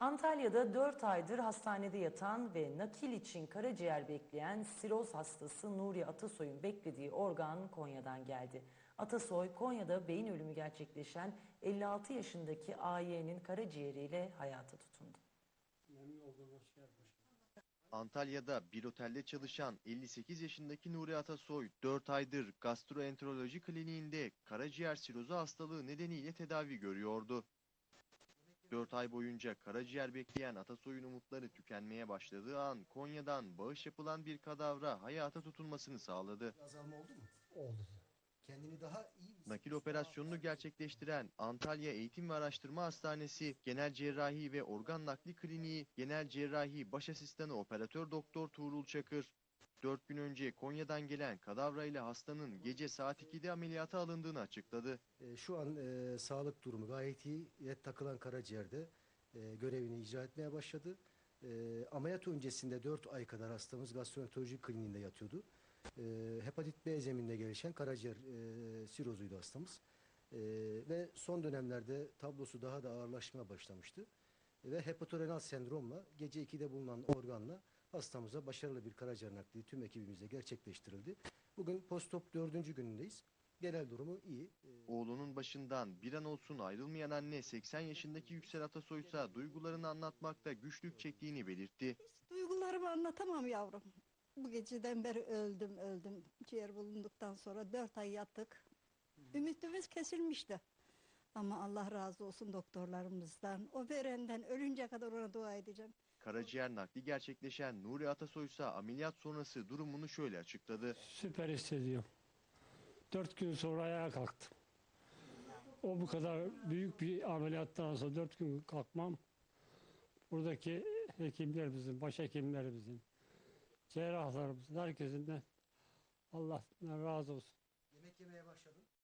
Antalya'da 4 aydır hastanede yatan ve nakil için karaciğer bekleyen siroz hastası Nuri Atasoy'un beklediği organ Konya'dan geldi. Atasoy, Konya'da beyin ölümü gerçekleşen 56 yaşındaki AY'nin karaciğeriyle hayata tutundu. Antalya'da bir otelde çalışan 58 yaşındaki Nuri Atasoy 4 aydır gastroenteroloji kliniğinde karaciğer sirozu hastalığı nedeniyle tedavi görüyordu. 4 ay boyunca karaciğer bekleyen Atasoy'un umutları tükenmeye başladığı an Konya'dan bağış yapılan bir kadavra hayata tutunmasını sağladı. azalma oldu mu? Oldu. Kendini daha iyi Nakil operasyonunu gerçekleştiren Antalya Eğitim ve Araştırma Hastanesi Genel Cerrahi ve Organ Nakli Kliniği Genel Cerrahi Baş Asistanı Operatör Doktor Tuğrul Çakır, 4 gün önce Konya'dan gelen kadavra ile hastanın gece saat 2'de ameliyata alındığını açıkladı. E, Şu an e, sağlık durumu gayet iyi. Yet takılan karaciğerde e, görevini icra etmeye başladı. E, ameliyat öncesinde 4 ay kadar hastamız gastroenteroloji kliniğinde yatıyordu. E, hepatit B zemininde gelişen karaciğer e, sirozuydu hastamız. E, ve son dönemlerde tablosu daha da ağırlaşmaya başlamıştı. Ve hepatorenal sendromla gece 2'de bulunan organla hastamıza başarılı bir karaciğer nakli tüm ekibimizle gerçekleştirildi. Bugün postop dördüncü günündeyiz. Genel durumu iyi. E, Oğlunun başından bir an olsun ayrılmayan anne 80 yaşındaki Yüksel Atasoy ise duygularını anlatmakta güçlük çektiğini belirtti. Duygularımı anlatamam yavrum. Bu geceden beri öldüm öldüm. Ciğer bulunduktan sonra dört ay yattık. Ümitimiz kesilmişti. Ama Allah razı olsun doktorlarımızdan. O verenden ölünce kadar ona dua edeceğim. Karaciğer nakli gerçekleşen Nuri Atasoy ise ameliyat sonrası durumunu şöyle açıkladı. Süper hissediyorum. Dört gün sonra ayağa kalktım. O bu kadar büyük bir ameliyattan sonra dört gün kalkmam. Buradaki hekimlerimizin, başhekimlerimizin, cerrahlarımızın, herkesinden Allah razı olsun. Yemek yemeye başladın.